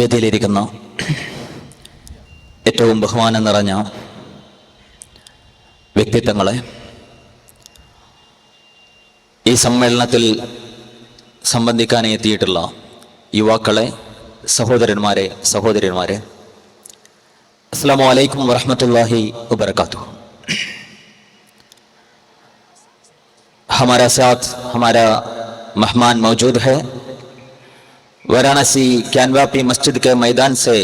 വേദിയിലിരിക്കുന്ന ഏറ്റവും ബഹുമാനം നിറഞ്ഞ വ്യക്തിത്വങ്ങളെ ഈ സമ്മേളനത്തിൽ സംബന്ധിക്കാൻ എത്തിയിട്ടുള്ള യുവാക്കളെ സഹോദരന്മാരെ സഹോദരന്മാരെ അസ്സാം വലൈക്കും വറഹമത്തല്ലാഹി വബർക്കാത്തു ഹമാര സാത്ത് ഹമാര മെഹ്മാൻ മൗജൂദ് ഹെ वाराणसी ज्ञानवापी मस्जिद के मैदान से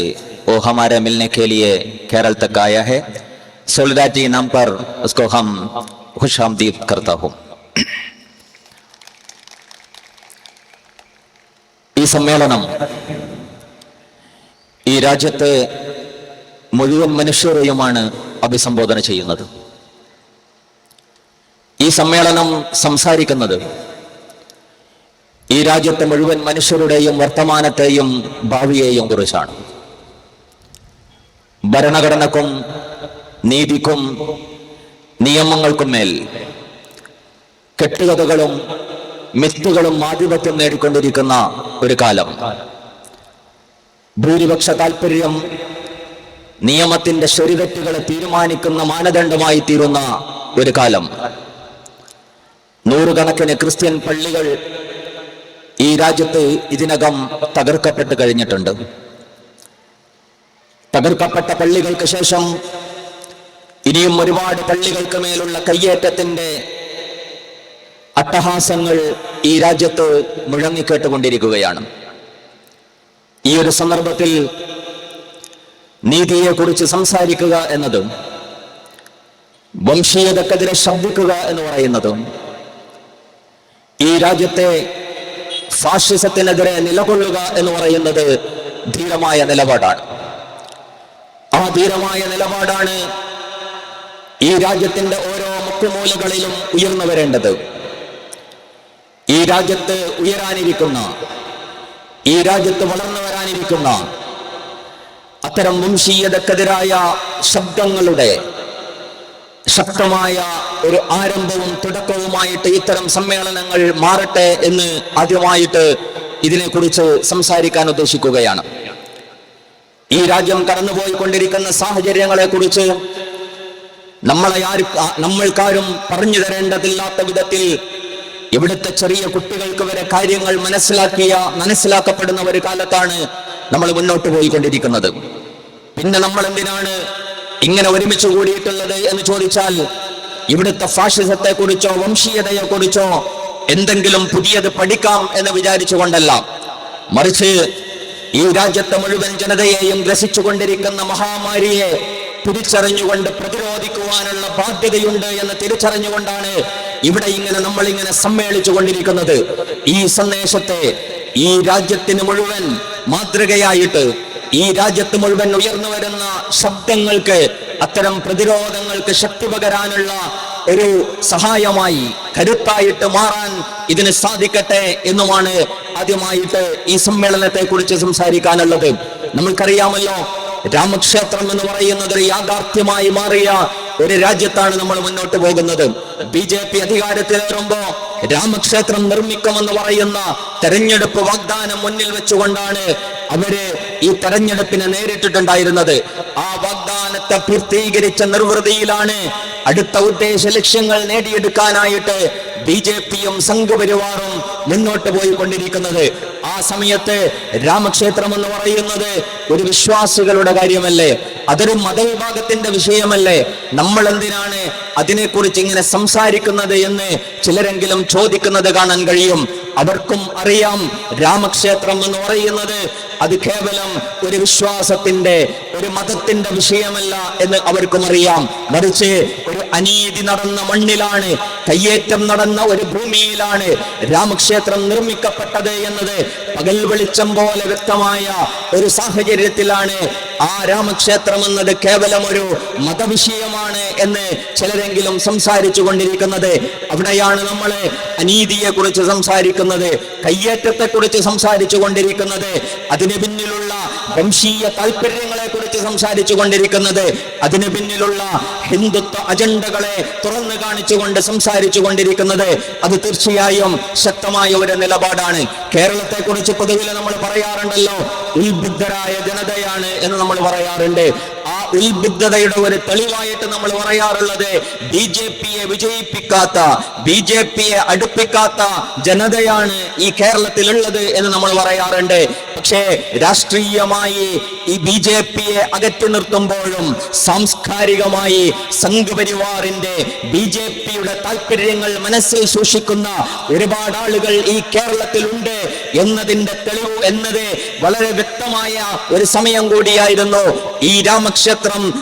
वो हमारे मिलने के लिए केरल तक आया है सोलिडारिटी नाम पर उसको हम खुश आमदीद करता हूँ ഈ സമ്മേളനം ഈ രാജ്യത്തെ മുഴുവൻ മനുഷ്യരെയുമാണ് അഭിസംബോധന ചെയ്യുന്നത് ഈ സമ്മേളനം സംസാരിക്കുന്നത് ഈ രാജ്യത്തെ മുഴുവൻ മനുഷ്യരുടെയും വർത്തമാനത്തെയും ഭാവിയെയും കുറിച്ചാണ്. ഭരണഘടനക്കും നീതിക്കും നിയമങ്ങൾക്കും മേൽ കെട്ടുകഥകളും മിത്തുകളും ആധിപത്യം നേടിക്കൊണ്ടിരിക്കുന്ന ഒരു കാലം. ഭൂരിപക്ഷ താല്പര്യം നിയമത്തിന്റെ ശരിതെറ്റുകളെ തീരുമാനിക്കുന്ന മാനദണ്ഡമായി തീരുന്ന ഒരു കാലം. നൂറുകണക്കിന് ക്രിസ്ത്യൻ പള്ളികൾ ഈ രാജ്യത്ത് ഇതിനകം തകർക്കപ്പെട്ട് കഴിഞ്ഞിട്ടുണ്ട്. തകർക്കപ്പെട്ട പള്ളികൾക്ക് ശേഷം ഇനിയും ഒരുപാട് പള്ളികൾക്ക് മേലുള്ള കയ്യേറ്റത്തിന്റെ അട്ടഹാസങ്ങൾ ഈ രാജ്യത്ത് മുഴങ്ങിക്കേട്ടുകൊണ്ടിരിക്കുകയാണ്. ഈ ഒരു സന്ദർഭത്തിൽ നീതിയെക്കുറിച്ച് സംസാരിക്കുക എന്നത് വംശീയതക്കെതിരെ ശബ്ദിക്കുക എന്ന് പറയുന്നതും ഈ രാജ്യത്തെ ഫാഷിസത്തിനെതിരെ നിലകൊള്ളുക എന്ന് പറയുന്നത് ധീരമായ നിലപാടാണ്. ആ ധീരമായ നിലപാടാണ് ഈ രാജ്യത്തിന്റെ ഓരോ മുക്കുമൂലകളിലും ഉയർന്നു വരേണ്ടത്. ഈ രാജ്യത്ത് ഉയരാനിരിക്കുന്ന ഈ രാജ്യത്ത് വളർന്നു വരാനിരിക്കുന്ന അത്തരം വംശീയതക്കെതിരായ ശബ്ദങ്ങളുടെ ശക്തമായ ഒരു ആരംഭവും തുടക്കവുമായിട്ട് ഇത്തരം സമ്മേളനങ്ങൾ മാറട്ടെ എന്ന് ആദ്യമായിട്ട് ഇതിനെക്കുറിച്ച് സംസാരിക്കാൻ ഉദ്ദേശിക്കുകയാണ്. ഈ രാജ്യം കടന്നുപോയിക്കൊണ്ടിരിക്കുന്ന സാഹചര്യങ്ങളെ കുറിച്ച് നമ്മളെ ആര് നമ്മൾക്കാരും പറഞ്ഞു തരേണ്ടതില്ലാത്ത വിധത്തിൽ ഇവിടുത്തെ ചെറിയ കുട്ടികൾക്ക് വരെ കാര്യങ്ങൾ മനസ്സിലാക്കിയ മനസ്സിലാക്കപ്പെടുന്ന ഒരു കാലത്താണ് നമ്മൾ മുന്നോട്ട് പോയിക്കൊണ്ടിരിക്കുന്നത്. പിന്നെ നമ്മൾ എന്തിനാണ് ഇങ്ങനെ ഒരുമിച്ച് കൂടിയിട്ടുള്ളത് എന്ന് ചോദിച്ചാൽ ഇവിടുത്തെ ഫാഷിസത്തെ കുറിച്ചോ വംശീയതയെ കുറിച്ചോ എന്തെങ്കിലും പുതിയത് പഠിക്കാം എന്ന് വിചാരിച്ചുകൊണ്ടല്ല. മറിച്ച് ഈ രാജ്യത്തെ മുഴുവൻ ജനതയെയും ഗ്രസിച്ചുകൊണ്ടിരിക്കുന്ന മഹാമാരിയെ തിരിച്ചറിഞ്ഞുകൊണ്ട് പ്രതിരോധിക്കുവാനുള്ള ബാധ്യതയുണ്ട് എന്ന് തിരിച്ചറിഞ്ഞുകൊണ്ടാണ് ഇവിടെ ഇങ്ങനെ നമ്മൾ ഇങ്ങനെ സമ്മേളിച്ചു കൊണ്ടിരിക്കുന്നത് ഈ സന്ദേശത്തെ ഈ രാജ്യത്തിന് മുഴുവൻ മാതൃകയായിട്ട് ഈ രാജ്യത്ത് മുഴുവൻ ഉയർന്നു വരുന്ന ശബ്ദങ്ങൾക്ക് അത്തരം പ്രതിരോധങ്ങൾക്ക് ശക്തി പകരാനുള്ള ഒരു സഹായമായി കരുത്തായിട്ട് മാറാൻ ഇതിന് സാധിക്കട്ടെ എന്നുമാണ് ആദ്യമായിട്ട് ഈ സമ്മേളനത്തെ കുറിച്ച് സംസാരിക്കാനുള്ളത്. നമ്മൾക്കറിയാമല്ലോ രാമക്ഷേത്രം എന്ന് പറയുന്നത് ഒരു യാഥാർത്ഥ്യമായി മാറിയ ഒരു രാജ്യത്താണ് നമ്മൾ മുന്നോട്ട് പോകുന്നത്. ബി ജെ പി അധികാരത്തിലേറുമ്പോ രാമക്ഷേത്രം നിർമ്മിക്കുമെന്ന് പറയുന്ന തെരഞ്ഞെടുപ്പ് വാഗ്ദാനം മുന്നിൽ വെച്ചുകൊണ്ടാണ് അവർ ഈ തെരഞ്ഞെടുപ്പിനെ നേരിട്ടിട്ടുണ്ടായിരുന്നത്. ആ വാഗ്ദാനത്തെ പൂർത്തീകരിച്ച നിർവൃതിയിലാണ് അടുത്ത ഉദ്ദേശ ലക്ഷ്യങ്ങൾ നേടിയെടുക്കാനായിട്ട് ബി ജെ പിയും സംഘപരിവാറും മുന്നോട്ട് പോയിക്കൊണ്ടിരിക്കുന്നത്. ആ സമയത്ത് രാമക്ഷേത്രം എന്ന് പറയുന്നത് ഒരു വിശ്വാസികളുടെ കാര്യമല്ലേ? അതൊരു മതവിഭാഗത്തിന്റെ വിഷയമല്ലേ? നമ്മൾ എന്തിനാണ് അതിനെക്കുറിച്ച് ഇങ്ങനെ സംസാരിക്കുന്നത് എന്ന് ചിലരെങ്കിലും ചോദിക്കുന്നത് കാണാൻ കഴിയും. അവർക്കും അറിയാം രാമക്ഷേത്രം എന്ന് പറയുന്നത് അത് കേവലം ഒരു വിശ്വാസത്തിന്റെ ഒരു മതത്തിന്റെ വിഷയമല്ല എന്ന് അവർക്കും അറിയാം. മറിച്ച് ഒരു അനീതി നടന്ന മണ്ണിലാണ്. കയ്യേറ്റം നടന്ന ഒരു ഭൂമിയിലാണ് രാമക്ഷേത്രം നിർമ്മിക്കപ്പെട്ടത് എന്നത് പകൽ വെളിച്ചം പോലെ വ്യക്തമായ ഒരു സാഹചര്യത്തിലാണ് ആ രാമക്ഷേത്രം എന്നത് കേവലം ഒരു മതവിഷയമാണ് എന്ന് ചിലരെങ്കിലും സംസാരിച്ചു കൊണ്ടിരിക്കുന്നത്. അവിടെയാണ് നമ്മൾ അനീതിയെ കുറിച്ച് സംസാരിക്കുന്നത് കയ്യേറ്റത്തെ കുറിച്ച് സംസാരിച്ചു കൊണ്ടിരിക്കുന്നത്. അതിന് പിന്നിലുള്ള വംശീയ താല്പര്യങ്ങളെ കുറിച്ച് സംസാരിച്ചു കൊണ്ടിരിക്കുന്നത് അതിന് പിന്നിലുള്ള ഹിന്ദുത്വ അജണ്ടകളെ തുറന്നു കാണിച്ചുകൊണ്ട് സംസാരിച്ചു കൊണ്ടിരിക്കുന്നത് അത് തീർച്ചയായും ശക്തമായ ഒരു നിലപാടാണ്. കേരളത്തെ കുറിച്ച് പൊതുവിൽ നമ്മൾ പറയാറുണ്ടല്ലോ ഉത്ബുദ്ധരായ ജനതയാണ് എന്ന് നമ്മൾ പറയാറുണ്ട്. ആ ഉത്ബുദ്ധതയുടെ ഒരു തെളിവായിട്ട് നമ്മൾ പറയാറുള്ളത് ബി ജെ പിയെ വിജയിപ്പിക്കാത്ത ബി ജെ പിയെ അടുപ്പിക്കാത്ത ജനതയാണ് ഈ കേരളത്തിലുള്ളത് എന്ന് നമ്മൾ പറയാറുണ്ട്. പക്ഷേ രാഷ്ട്രീയമായി ഈ ബി ജെ പിയെ അകറ്റി നിർത്തുമ്പോഴും സാംസ്കാരികമായി സംഘപരിവാറിന്റെ ബി ജെ പിയുടെ താല്പര്യങ്ങൾ മനസ്സിൽ സൂക്ഷിക്കുന്ന ഒരുപാട് ആളുകൾ ഈ കേരളത്തിലുണ്ട് എന്നതിന്റെ തെളിവ് എന്നത് വളരെ വ്യക്തമായ ഒരു സമയം കൂടിയായിരുന്നു. ഈ രാമക്ഷേത്രം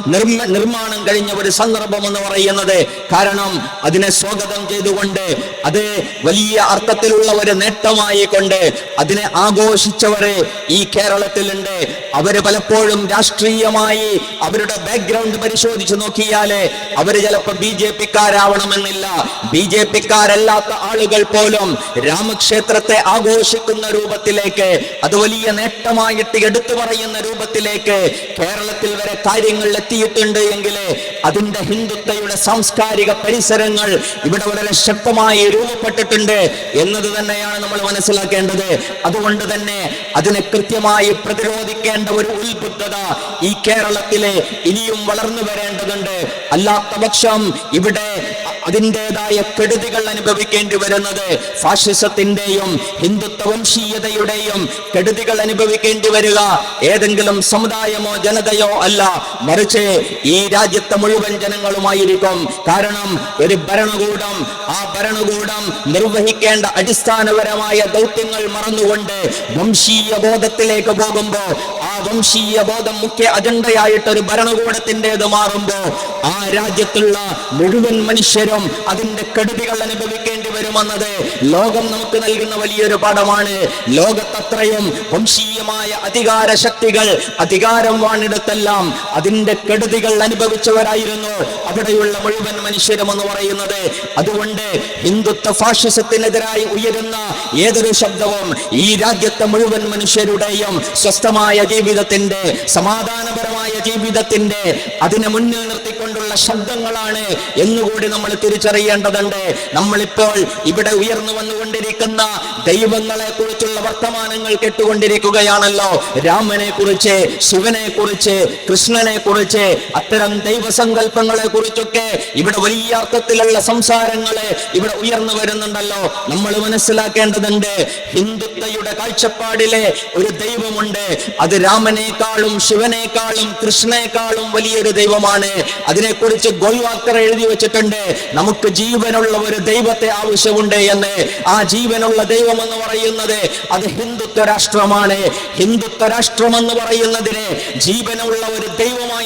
നിർമ്മ നിർമ്മാണം കഴിഞ്ഞ ഒരു സന്ദർഭം എന്ന് പറയുന്നത് കാരണം അതിനെ സ്വാഗതം ചെയ്തുകൊണ്ട് അത് വലിയ അർത്ഥത്തിലുള്ള ഒരു നേട്ടമായി കൊണ്ട് അതിനെ ആഘോഷിച്ചവരെ ഈ കേരളത്തിലുണ്ട്. അവർ പലപ്പോഴും രാഷ്ട്രീയമായി അവരുടെ ബാക്ക്ഗ്രൗണ്ട് പരിശോധിച്ച് നോക്കിയാൽ അവർ ചിലപ്പോ ബി ജെ പിക്കാരാവണമെന്നില്ല. ബി ജെ പിക്കാരല്ലാത്ത ആളുകൾ പോലും രാമക്ഷേത്രത്തെ ആഘോഷിക്കുന്ന രൂപത്തിലേക്ക് അത് വലിയ നേട്ടമായിട്ട് എടുത്തു പറയുന്ന രൂപത്തിലേക്ക് കേരളത്തിൽ വരെ കാര്യങ്ങൾ എത്തിയിട്ടുണ്ട് എങ്കിൽ അതിന്റെ ഹിന്ദുത്വയുടെ സാംസ്കാരിക പരിസരങ്ങൾ ഇവിടെ വളരെ ശക്തമായി രൂപപ്പെട്ടിട്ടുണ്ട് എന്നത് തന്നെയാണ് നമ്മൾ മനസ്സിലാക്കേണ്ടത്. അതുകൊണ്ട് തന്നെ അതിനെ കൃത്യമായി പ്രതിരോധിക്കേണ്ട ഒരു ഉത്ബുദ്ധത ഈ കേരളത്തിലെ ഇനിയും വളർന്നു വരേണ്ടതുണ്ട്. അല്ലാത്ത പക്ഷം ഇവിടെ അതിന്റെതായ കെടുതികൾ അനുഭവിക്കേണ്ടി വരുന്നത് ഫാഷിസത്തിന്റെയും ഹിന്ദുത്വ വംശീയതയുടെയും കെടുതികൾ അനുഭവിക്കേണ്ടി വരിക. ഏതെങ്കിലും സമുദായമോ ജനതയോ അല്ല. മറിച്ച് ഈ രാജ്യത്തെ മുഴുവൻ ജനങ്ങളുമായിരിക്കും. കാരണം ഒരു ഭരണകൂടം ആ ഭരണകൂടം നിർവഹിക്കേണ്ട അടിസ്ഥാനപരമായ ദൗത്യങ്ങൾ മറന്നുകൊണ്ട് വംശീയ ബോധത്തിലേക്ക് പോകുമ്പോ ആ വംശീയ ബോധം മുഖ്യ അജണ്ടയായിട്ട് ഒരു ഭരണകൂടത്തിന്റെത് മാറുമ്പോ ആ രാജ്യത്തുള്ള മുഴുവൻ മനുഷ്യരും അതിന്റെ കെടുതികൾ അനുഭവിക്കേണ്ടി വരുമെന്നത് ലോകം നമുക്ക് നൽകുന്ന വലിയൊരു പാഠമാണ്. ലോകത്തത്രയും വംശീയമായ അധികാര ശക്തികൾ അധികാരം വാണിടത്തെല്ലാം അതിന്റെ കെടുതികൾ അനുഭവിച്ചവരായിരുന്നു. അവിടെയുള്ള മുഴുവൻ മനുഷ്യരും എന്ന് പറയുന്നത് അതുകൊണ്ട് ഹിന്ദുത്വ ഫാഷിസത്തിനെതിരായി ഉയരുന്ന ഏതൊരു ശബ്ദവും ഈ രാജ്യത്തെ മുഴുവൻ മനുഷ്യരുടെയും സ്വസ്ഥമായ ജീവിതത്തിന്റെ സമാധാനപരമായ ജീവിതത്തിന്റെ അതിനെ മുന്നിൽ നിർത്തിക്കൊണ്ടുള്ള ശബ്ദങ്ങളാണ് എന്നുകൂടി നമ്മൾ തിരിച്ചറിയേണ്ടതുണ്ട്. നമ്മളിപ്പോൾ ഇവിടെ ഉയർന്നു വന്നുകൊണ്ടിരിക്കുന്ന ദൈവങ്ങളെ കുറിച്ചുള്ള വർത്തമാനങ്ങൾ കേട്ടുകൊണ്ടിരിക്കുകയാണല്ലോ. രാമനെ കുറിച്ച് ശിവനെ കുറിച്ച് കൃഷ്ണനെ കുറിച്ച് അത്തരം ദൈവസങ്കല്പങ്ങളെ കുറിച്ചൊക്കെ ഇവിടെ വലിയ അർത്ഥത്തിലുള്ള സംസാരങ്ങൾ ഇവിടെ ഉയർന്നു വരുന്നുണ്ടല്ലോ. നമ്മൾ മനസ്സിലാക്കേണ്ടതുണ്ട് ഹിന്ദുത്വയുടെ കാഴ്ചപ്പാടിലെ ഒരു ദൈവമുണ്ട്. അത് രാമനേക്കാളും ശിവനേക്കാളും കൃഷ്ണനേക്കാളും വലിയൊരു ദൈവമാണ്. അതിനെക്കുറിച്ച് ഗോൾവാക്കർ എഴുതി വെച്ചിട്ടുണ്ട്. നമുക്ക് ജീവനുള്ള ഒരു ദൈവത്തെ ആവശ്യമുണ്ട് എന്ന്. ആ ജീവനുള്ള ദൈവം എന്ന് പറയുന്നത് അത് ഹിന്ദുത്വ രാഷ്ട്രമാണ്. ഹിന്ദുത്വ രാഷ്ട്രം എന്ന് പറയുന്നതിന് ജീവനുള്ള ഒരു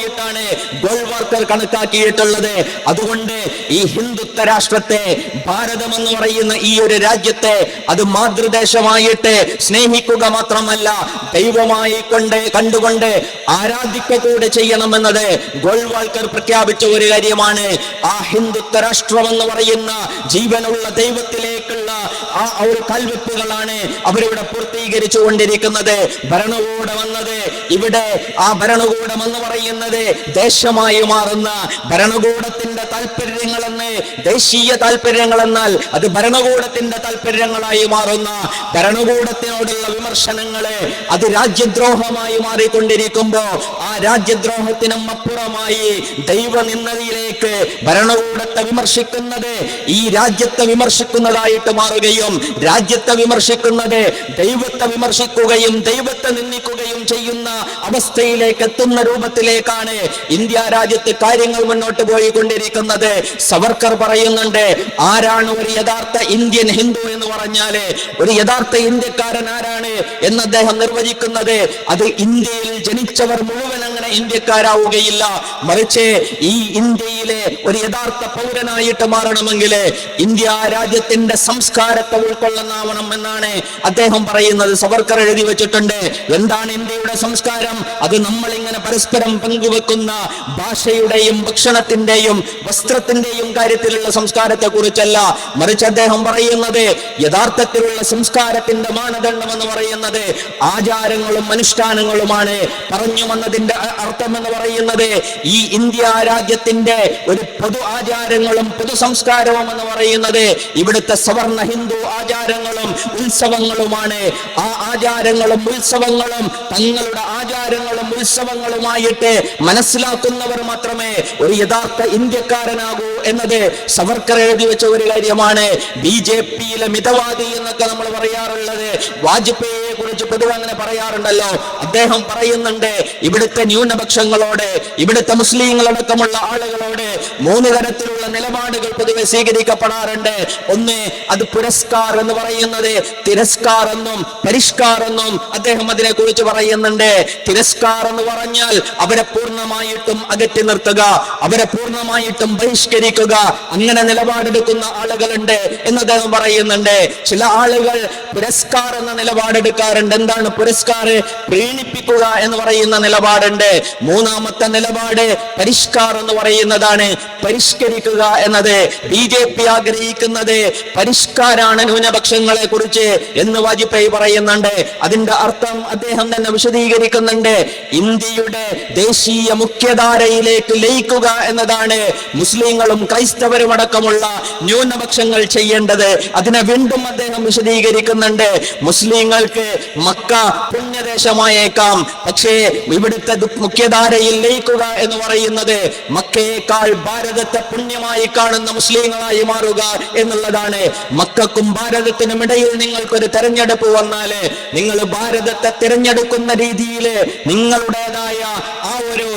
ദൈവമായിട്ടാണ് ഗോൾവാർക്കർ കണക്കാക്കിയിട്ടുള്ളത്. അതുകൊണ്ട് ഈ ഹിന്ദുത്വ രാഷ്ട്രത്തെ ഭാരതം എന്ന് പറയുന്ന ഈ ഒരു രാജ്യത്തെ അത് മാതൃദേശമായിട്ട് സ്നേഹിക്കുക മാത്രമല്ല ദൈവമായി കൊണ്ട് കണ്ടുകൊണ്ട് ആരാധിക്കുക കൂടെ ചെയ്യണമെന്നത് ഗോൾവാൾക്കർ പ്രഖ്യാപിച്ച ഒരു കാര്യമാണ്. ആ ഹിന്ദുത്വ രാഷ്ട്രം എന്ന് പറയുന്ന ജീവനുള്ള ദൈവത്തിലേക്കുള്ള ആ ഒരു കൽവെപ്പുകളാണ് അവരിവിടെ പൂർത്തീകരിച്ചു കൊണ്ടിരിക്കുന്നത്. ഭരണകൂടം എന്നത് ഇവിടെ ആ ഭരണകൂടം എന്ന് പറയുന്നത് ദേശമായി മാറുന്ന ഭരണകൂടത്തിന്റെ താല്പര്യങ്ങളെന്ന് ദേശീയ താല്പര്യങ്ങൾ എന്നാൽ അത് ഭരണകൂടത്തിന്റെ താല്പര്യങ്ങളായി മാറുന്ന ഭരണകൂടത്തിനോടുള്ള വിമർശനങ്ങളെ അത് രാജ്യദ്രോഹമായി മാറിക്കൊണ്ടിരിക്കുമ്പോ ആ രാജ്യദ്രോഹത്തിനും അപ്പുറമായി ദൈവനിന്ദയിലേക്ക് ഭരണകൂടത്തെ വിമർശിക്കുന്നത് ഈ രാജ്യത്തെ വിമർശിക്കുന്നതായിട്ട് മാറുകയും രാജ്യത്തെ വിമർശിക്കുന്നത് ദൈവത്തെ വിമർശിക്കുകയും ദൈവത്തെ നിന്ദിക്കുകയും ചെയ്യുന്ന അവസ്ഥയിലേക്ക് എത്തുന്ന രൂപത്തിലേക്കാണ് ഇന്ത്യ രാജ്യത്ത് കാര്യങ്ങൾ മുന്നോട്ട് പോയിക്കൊണ്ടിരിക്കുന്നത്. സവർക്കർ പറയുന്നുണ്ട് ആരാണ് ഒരു യഥാർത്ഥ ഇന്ത്യൻ ഹിന്ദു എന്ന് പറഞ്ഞാൽ ഒരു യഥാർത്ഥ ഇന്ത്യക്കാരൻ ആരാണ്? എന്ന് അദ്ദേഹം നിർവചിക്കുന്നത്. അത് ഇന്ത്യയിൽ ജനിച്ചവർ മുഴുവൻ ഇന്ത്യക്കാരാവുകയില്ല. മറിച്ച് ഈ ഇന്ത്യയിലെ ഒരു യഥാർത്ഥ പൗരനായിട്ട് മാറണമെങ്കിൽ ഇന്ത്യ രാജ്യത്തിന്റെ സംസ്കാരത്തെ ഉൾക്കൊള്ളുന്നാവണം എന്നാണ് അദ്ദേഹം പറയുന്നത്. സവർക്കർ എഴുതി വെച്ചിട്ടുണ്ട്. എന്താണ് ഇന്ത്യയുടെ സംസ്കാരം? അത് നമ്മളിങ്ങനെ പരസ്പരം പങ്കുവെക്കുന്ന ഭാഷയുടെയും ഭക്ഷണത്തിന്റെയും വസ്ത്രത്തിന്റെയും കാര്യത്തിലുള്ള സംസ്കാരത്തെ കുറിച്ചല്ല മറിച്ച് അദ്ദേഹം പറയുന്നത് യഥാർത്ഥത്തിലുള്ള സംസ്കാരത്തിന്റെ മാനദണ്ഡം എന്ന് പറയുന്നത് ആചാരങ്ങളും അനുഷ്ഠാനങ്ങളുമാണ്. പറഞ്ഞു വന്നതിന്റെ അർത്ഥം എന്ന് പറയുന്നത് ഈ ഇന്ത്യ രാജ്യത്തിന്റെ ഒരു പൊതു ആചാരങ്ങളും പൊതു സംസ്കാരവും എന്ന് പറയുന്നത് ഇവിടുത്തെ സവർണ ഹിന്ദു ആചാരങ്ങളും ഉത്സവങ്ങളുമാണ്. ആ ആചാരങ്ങളും ഉത്സവങ്ങളും തങ്ങളുടെ ആചാരങ്ങളും ഉത്സവങ്ങളുമായിട്ട് മനസ്സിലാക്കുന്നവർ മാത്രമേ ഒരു യഥാർത്ഥ ഇന്ത്യക്കാരനാകൂ എന്നത് സവർക്കർ എഴുതി വെച്ച ഒരു കാര്യമാണ്. ബി ജെ പിയിലെ മിതവാദി എന്നൊക്കെ നമ്മൾ പറയാറുള്ളത്. വാജ്പേയിയെ കുറിച്ച് പൊതുവെ അങ്ങനെ പറയാറുണ്ടല്ലോ. അദ്ദേഹം പറയുന്നുണ്ട് ഇവിടുത്തെ ന്യൂനപക്ഷങ്ങളോട് ഇവിടുത്തെ മുസ്ലിങ്ങളടക്കമുള്ള ആളുകളോട് മൂന്ന് തരത്തിലുള്ള നിലപാടുകൾ പൊതുവെ സ്വീകരിക്കപ്പെടാറുണ്ട്. ഒന്ന് അത് പുരസ്കാർ എന്ന് പറയുന്നത്. തിരസ്കാർ എന്നും പരിഷ്കാർ എന്നും അദ്ദേഹം അതിനെ കുറിച്ച് പറയുന്നുണ്ട്. തിരസ്കാർ എന്ന് പറഞ്ഞാൽ അവരെ പൂർണമായിട്ടും അകറ്റി നിർത്തുക അവരെ പൂർണമായിട്ടും ബഹിഷ്കരിക്കുക. അങ്ങനെ നിലപാടെടുക്കുന്ന ആളുകളുണ്ട് എന്ന് അദ്ദേഹം പറയുന്നുണ്ട്. ചില ആളുകൾ പുരസ്കാർ എന്ന നിലപാടെടുക്കാറുണ്ട്. എന്താണ് പുരസ്കാർ? പ്രീണിപ്പിക്കുക എന്ന് പറയുന്ന നിലപാടുണ്ട്. മൂന്നാമത്തെ നിലപാട് പരിഷ്കാർ എന്ന് പറയുന്നതാണ്. പരിഷ്കരിക്കുക എന്നത് ബി ജെ പി ആഗ്രഹിക്കുന്നത്. പരിഷ്കാരാണ് ന്യൂനപക്ഷങ്ങളെ കുറിച്ച് എന്ന് വാജ്പേയി പറയുന്നുണ്ട്. അതിന്റെ അർത്ഥം അദ്ദേഹം തന്നെ വിശദീകരിക്കുന്നുണ്ട്. ഇന്ത്യയുടെ ദേശീയ മുഖ്യധാരയിലേക്ക് ലയിക്കുക എന്നതാണ് മുസ്ലിങ്ങളും ക്രൈസ്തവരും അടക്കമുള്ള ന്യൂനപക്ഷങ്ങൾ ചെയ്യേണ്ടത്. അതിനെ വീണ്ടും അദ്ദേഹം വിശദീകരിക്കുന്നുണ്ട്. മുസ്ലിങ്ങൾക്ക് മക്ക പുണ്യദേശമായേക്കാം. പക്ഷേ ഇവിടുത്തെ മുഖ്യധാരയിൽ ലയിക്കുക എന്ന് പറയുന്നത് മക്കയേക്കാൾ ഭാരതത്തെ പുണ്യമായി കാണുന്ന മുസ്ലിങ്ങളായി മാറുക എന്നുള്ളതാണ്. മക്കൾക്കും ഭാരതത്തിനും ഇടയിൽ നിങ്ങൾക്കൊരു തെരഞ്ഞെടുപ്പ് വന്നാൽ നിങ്ങൾ ഭാരതത്തെ തിരഞ്ഞെടുക്കുന്ന രീതിയിൽ നിങ്ങളുടേതായ ആ ഒരു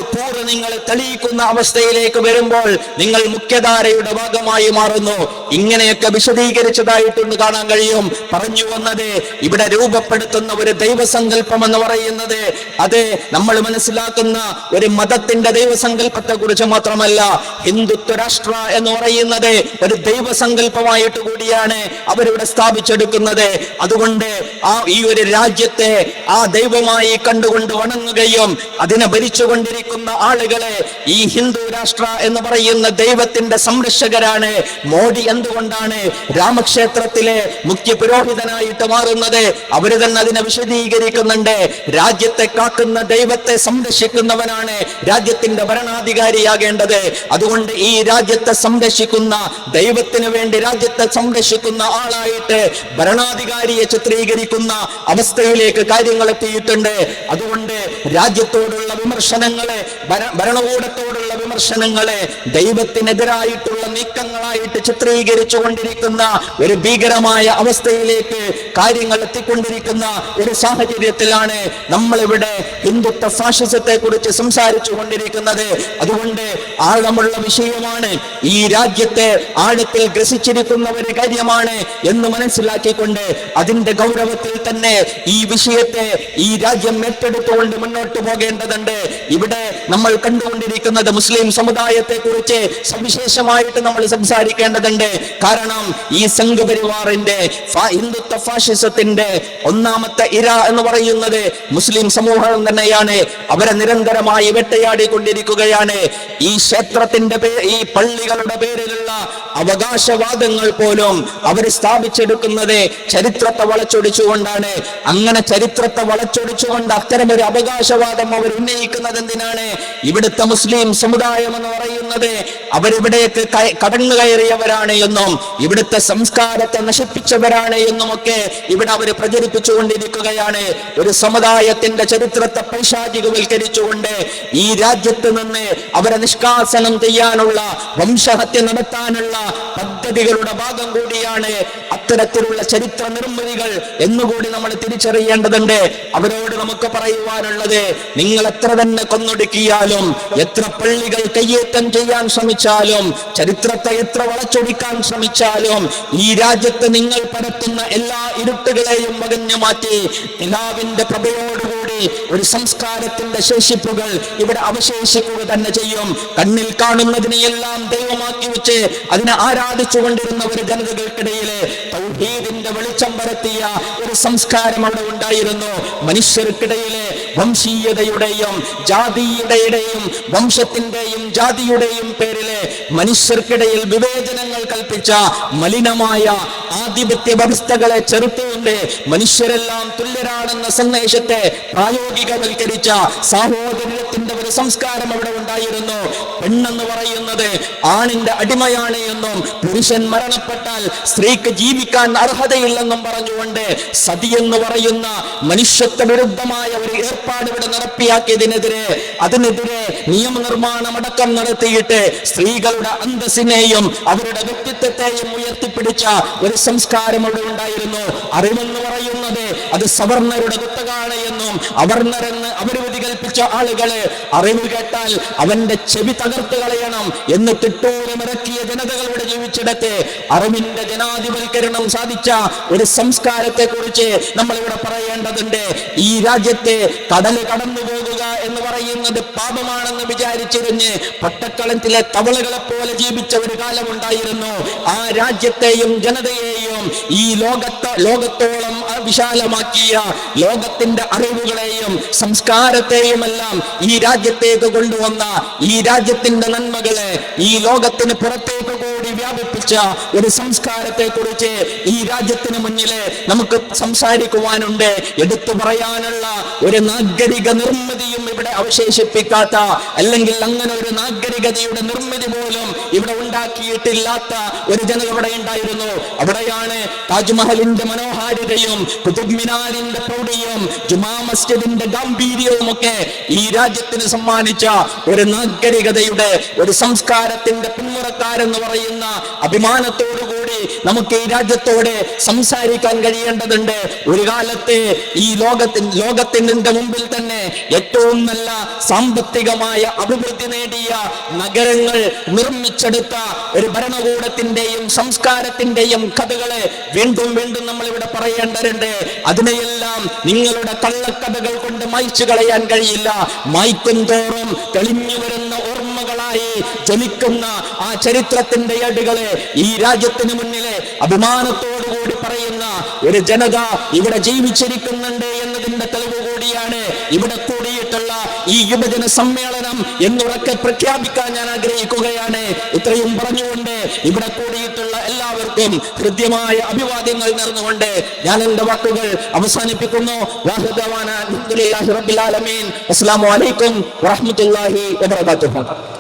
നിങ്ങൾ തെളിയിക്കുന്ന അവസ്ഥയിലേക്ക് വരുമ്പോൾ നിങ്ങൾ മുഖ്യധാരയുടെ ഭാഗമായി മാറുന്നു. ഇങ്ങനെയൊക്കെ വിശദീകരിച്ചതായിട്ടൊന്ന് കാണാൻ കഴിയും. പറഞ്ഞു വന്നത് ഇവിടെ രൂപപ്പെടുത്തുന്ന ഒരു ദൈവസങ്കല്പം എന്ന് പറയുന്നത് അത് നമ്മൾ മനസ്സിലാക്കുന്ന ഒരു മതത്തിന്റെ ദൈവസങ്കല്പത്തെ കുറിച്ച് മാത്രമല്ല ഹിന്ദുത്വ രാഷ്ട്ര എന്ന് പറയുന്നത് ഒരു ദൈവസങ്കല്പമായിട്ട് കൂടിയാണ് അവരിവിടെ സ്ഥാപിച്ചെടുക്കുന്നത്. അതുകൊണ്ട് ആ ഈ ഒരു രാജ്യത്തെ ആ ദൈവമായി കണ്ടുകൊണ്ട് വണങ്ങുകയും അതിനെ ഭരിച്ചുകൊണ്ടിരിക്കുന്ന ആളുകളെ ഈ ഹിന്ദു രാഷ്ട്ര എന്ന് പറയുന്ന ദൈവത്തിന്റെ സംരക്ഷകരാണ്. മോഡി എന്തുകൊണ്ടാണ് രാമക്ഷേത്രത്തിലെ മുഖ്യ പുരോഹിതനായിട്ട് മാറുന്നത്? അവർ തന്നെ അതിനെ വിശദീകരിക്കുന്നുണ്ട്. രാജ്യത്തെ കാക്കുന്ന ദൈവത്തെ സംരക്ഷിക്കുന്നവനാണ് രാജ്യത്തിന്റെ ഭരണാധികാരിയാകേണ്ടത്. അതുകൊണ്ട് ഈ രാജ്യത്തെ സംരക്ഷിക്കുന്ന ദൈവത്തിന് വേണ്ടി രാജ്യത്തെ സംരക്ഷിക്കുന്ന ആളായിട്ട് ഭരണാധികാരിയെ ചിത്രീകരിക്കുന്ന അവസ്ഥയിലേക്ക് കാര്യങ്ങൾ എത്തിയിട്ടുണ്ട് അതുകൊണ്ട് രാജ്യത്തോടുള്ള വിമർശനങ്ങളെ ഭരണകൂടത്തോടുള്ള വിമർശനങ്ങളെ ദൈവത്തിനെതിരായിട്ടുള്ള നീക്കങ്ങളായിട്ട് ചിത്രീകരിച്ചു കൊണ്ടിരിക്കുന്ന ഒരു ഭീകരമായ അവസ്ഥയിലേക്ക് കാര്യങ്ങൾ എത്തിക്കൊണ്ടിരിക്കുന്ന ഒരു സാഹചര്യത്തിലാണ് നമ്മളിവിടെ ഹിന്ദുത്വ ഫാഷിസത്തെ കുറിച്ച് സംസാരിച്ചു കൊണ്ടിരിക്കുന്നത് അതുകൊണ്ട് ആഴമുള്ള വിഷയമാണ് ഈ രാജ്യത്തെ ആഴത്തിൽ ഗ്രസിച്ചിരിക്കുന്ന ഒരു കാര്യമാണ് എന്ന് മനസ്സിലാക്കിക്കൊണ്ട് അതിന്റെ ഗൗരവത്തിൽ തന്നെ ഈ വിഷയത്തെ ഈ രാജ്യം ഏറ്റെടുത്തുകൊണ്ട് മുന്നോട്ട് പോകേണ്ടതുണ്ട്. ഇവിടെ നമ്മൾ കണ്ടുകൊണ്ടിരിക്കുന്നത് മുസ്ലിം സമുദായത്തെ കുറിച്ച് സവിശേഷമായിട്ട് നമ്മൾ സംസാരിക്കേണ്ടതുണ്ട്. കാരണം ഈ സംഘപരിവാറിന്റെ ഹിന്ദുത്വ ഫാഷിസത്തിന്റെ ഒന്നാമത്തെ ഇര എന്ന് പറയുന്നത് മുസ്ലിം സമൂഹം തന്നെയാണ്. അവരെ നിരന്തരമായി വെട്ടയാടിക്കൊണ്ടിരിക്കുകയാണ്. ഈ ക്ഷേത്രത്തിന്റെ ഈ പള്ളികളുടെ പേരിലുള്ള അവകാശവാദങ്ങൾ പോലും അവർ സ്ഥാപിച്ചെടുക്കുന്നത് ചരിത്രത്തെ വളച്ചൊടിച്ചുകൊണ്ടാണ്. അങ്ങനെ ചരിത്രത്തെ വളച്ചൊടിച്ചുകൊണ്ട് അത്തരം ഒരു അവകാശവാദം അവർ ഉന്നയിക്കുന്നത് എന്തിനാണ്? ഇവിടുത്തെ മുസ്ലിം സമുദായം എന്ന് പറയുന്നത് അവരിവിടേക്ക് കടന്നു കയറിയവരാണ് എന്നും ഇവിടുത്തെ സംസ്കാരത്തെ നശിപ്പിച്ചവരാണ് എന്നുമൊക്കെ ഇവിടെ അവർ പ്രചരിപ്പിച്ചുകൊണ്ടിരിക്കുകയാണ്. ഒരു സമുദായത്തിന്റെ ചരിത്രത്തെ പൈശാചികവൽക്കരിച്ചുകൊണ്ട് ഈ രാജ്യത്ത് നിന്ന് അവരെ നിഷ്കാസനം ചെയ്യാനുള്ള വംശഹത്യ നടത്താനുള്ള പദ്ധതികളുടെ ഭാഗം കൂടിയാണ് അത്തരത്തിലുള്ള ചരിത്ര നിർമ്മിതികൾ എന്നുകൂടി നമ്മൾ തിരിച്ചറിയേണ്ടതുണ്ട്. അവരോട് നമുക്ക് പറയുവാനുള്ളത് നിങ്ങൾ എത്ര തന്നെ കൊന്നൊടുക്കിയാലും എത്ര പള്ളികൾ കയ്യേറ്റം ചെയ്യാൻ ശ്രമിച്ചാലും ചരിത്രത്തെ എത്ര വളച്ചൊടിക്കാൻ ശ്രമിച്ചാലും ഈ രാജ്യത്ത് നിങ്ങൾ പരത്തുന്ന എല്ലാ ഇരുട്ടുകളെയും മകഞ്ഞു മാറ്റി നിലാവിന്റെ പ്രഭയോടുകൂടി ഒരു സംസ്കാരത്തിന്റെ ശേഷിപ്പുകൾ ഇവിടെ അവശേഷിക്കുക തന്നെ ചെയ്യും. കണ്ണിൽ കാണുന്നതിനെയെല്ലാം ദൈവമാക്കി വെച്ച് അതിനെ ആരാധിച്ചു കൊണ്ടിരുന്ന ഒരു ജനതകൾക്കിടയിലെ തൗഹീദിന്റെ വെളിച്ചം പരത്തിയ ഒരു സംസ്കാരം അവിടെ ഉണ്ടായിരുന്നു. മനുഷ്യർക്കിടയിലെ വംശീയതയുടെയും ജാതിയുടെയും വംശത്തിന്റെയും ജാതിയുടെയും പേരിലെ മനുഷ്യർക്കിടയിൽ വിവേചനങ്ങൾ കൽപ്പിച്ച മലിനമായ ആധിപത്യ വ്യവസ്ഥകളെ ചെറുത്തുകൊണ്ട് മനുഷ്യരെല്ലാം തുല്യരാണെന്ന സന്ദേശത്തെ പ്രായോഗികവൽക്കരിച്ച സാഹോദര്യത്തിന്റെ സംസ്കാരം അവിടെ ഉണ്ടായിരുന്നു. പെണ്ണെന്ന് പറയുന്നത് ആണിന്റെ അടിമയാണ് എന്നും പുരുഷൻ മരണപ്പെട്ടാൽ സ്ത്രീക്ക് ജീവിക്കാൻ അർഹതയില്ലെന്നും പറഞ്ഞുകൊണ്ട് സതി എന്ന് പറയുന്ന മനുഷ്യത്വ വിരുദ്ധമായ ഒരു ഏർപ്പാട് ഇവിടെ നടപ്പിയാക്കിയതിനെതിരെ അതിനെതിരെ നിയമനിർമ്മാണം അടക്കം നടത്തിയിട്ട് സ്ത്രീകളുടെ അന്തസ്സിനെയും അവരുടെ വ്യക്തിത്വത്തെയും ഉയർത്തിപ്പിടിച്ച ഒരു സംസ്കാരം അവിടെ ഉണ്ടായിരുന്നു. അറിവെന്ന് പറയുന്നത് അത് സവർണരുടെ കുത്തകാണ് എന്നും അവർണരെന്ന് അവരവധി കൽപ്പിച്ച ആളുകൾ അറിവ് കേട്ടാൽ അവന്റെ ചെവി തകർത്ത് കളയണം. എന്ന് തിട്ടൂരമിറക്കിയ ജനതകളുടെ ജീവിച്ചിടത്ത് അറിവിന്റെ ജനാധിപത്കരണം സാധിച്ച ഒരു സംസ്കാരത്തെ കുറിച്ച് നമ്മൾ ഇവിടെ പറയേണ്ടതുണ്ട്. ഈ രാജ്യത്തെ കടൽ കടന്നു പോകുക എന്ന് പറയുന്നത് പാപമാണെന്ന് വിചാരിച്ചിരുന്ന് പട്ടക്കളത്തിലെ തവളകളെ പോലെ ജീവിച്ച ഒരു കാലമുണ്ടായിരുന്നു. ആ രാജ്യത്തെയും ജനതയെയും ഈ ലോകത്ത് ലോകത്തോളം വിശാലമാക്കിയ ലോകത്തിന്റെ അറിവുകളെയും സംസ്കാരത്തെയും എല്ലാം ഈ രാജ്യത്തേക്ക് കൊണ്ടുവന്ന ഈ രാജ്യത്തിന്റെ നന്മകളെ ഈ ലോകത്തിന് പുറത്തേക്ക് കൂടി വ്യാപിപ്പിച്ച ഒരു സംസ്കാരത്തെ കുറിച്ച് ഈ രാജ്യത്തിന് മുന്നിലെ നമുക്ക് സംസാരിക്കുവാനുണ്ട്. എടുത്തു പറയാനുള്ള ഒരു നാഗരിക നിർമ്മിതിയും ഇവിടെ അവശേഷിപ്പിക്കാത്ത അല്ലെങ്കിൽ അങ്ങനെ ഒരു നാഗരികതയുടെ നിർമ്മിതി പോലും ഇവിടെ ഉണ്ടാക്കിയിട്ടില്ലാത്ത ഒരു ജനത ഇവിടെ ഉണ്ടായിരുന്നു. അവിടെയാണ് താജ്മഹലിന്റെ മനോഹാരിതയും കുതുബ് മിനാരിന്റെ പ്രൗഢിയും ജുമാ മസ്ജിദിന്റെ ഗാംഭീര്യവും ഒക്കെ ഈ രാജ്യത്തിന് സമ്മാനിച്ച ഒരു നാഗരികതയുടെ ഒരു സംസ്കാരത്തിന്റെ പിന്മുറക്കാരെന്ന് പറയുന്ന അഭിമാനത്തോടുകൂടി നമുക്ക് ഈ രാജ്യത്തോട് സംസാരിക്കാൻ കഴിയേണ്ടതുണ്ട്. ഒരു കാലത്ത് ഈ ലോകത്തിൻ ലോകത്തിന്റെ മുമ്പിൽ തന്നെ ഏറ്റവും നല്ല സാമ്പത്തികമായ അഭിവൃദ്ധി നേടിയ നഗരങ്ങൾ നിർമ്മിച്ചെടുത്ത ഒരു ഭരണകൂടത്തിന്റെയും സംസ്കാരത്തിന്റെയും കഥകളെ വീണ്ടും വീണ്ടും നമ്മൾ ഇവിടെ പറയേണ്ടതുണ്ട്. അതിനെയെല്ലാം നിങ്ങളുടെ കള്ളക്കഥകൾ കൊണ്ട് മായ്ച്ചു കളയാൻ കഴിയില്ല. മായ്ക്കും തോറും തെളിഞ്ഞു വരുന്ന ഓർമ്മകളായി ജനിക്കുന്ന ആ ചരിത്രത്തിന്റെ ഏടുകളെ ഈ രാജ്യത്തിന് മുന്നിലെ അഭിമാനത്തോടുകൂടി പറയുന്ന ഒരു ജനത ഇവിടെ ജീവിച്ചിരിക്കുന്നുണ്ട് എന്നതിന്റെ തെളിവ് കൂടിയാണ് ഇവിടെ കൂടിയിട്ടുള്ള ഈ യുവജന സമ്മേളനം എന്നുറക്കെ പ്രഖ്യാപിക്കാൻ ഞാൻ ആഗ്രഹിക്കുകയാണ്. ഇത്രയും പറഞ്ഞുകൊണ്ട് ഇവിടെ കൂടിയിട്ടുള്ള എല്ലാവർക്കും ഹൃദ്യമായ അഭിവാദ്യങ്ങൾ നേർന്നുകൊണ്ട് ഞാൻ എന്റെ വാക്കുകൾ അവസാനിപ്പിക്കുന്നു. അസ്സലാമു അലൈക്കും വറഹ്മത്തുള്ളാഹി വബറകാതുഹു.